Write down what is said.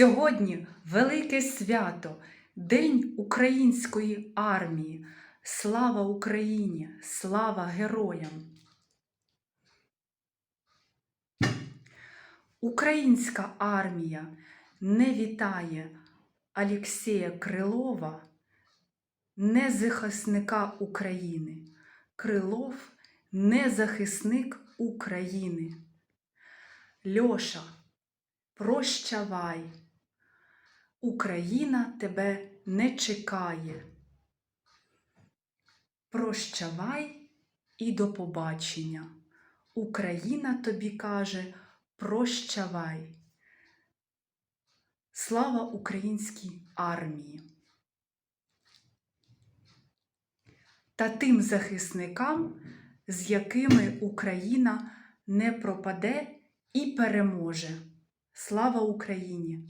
Сьогодні велике свято, День української армії. Слава Україні! Слава героям! Українська армія не вітає Алєксія Крилова, не захисника України. Крилов не захисник України. Льоша, прощавай. Україна тебе не чекає. Прощавай і до побачення. Україна тобі каже прощавай. Слава українській армії. Та тим захисникам, з якими Україна не пропаде і переможе. Слава Україні!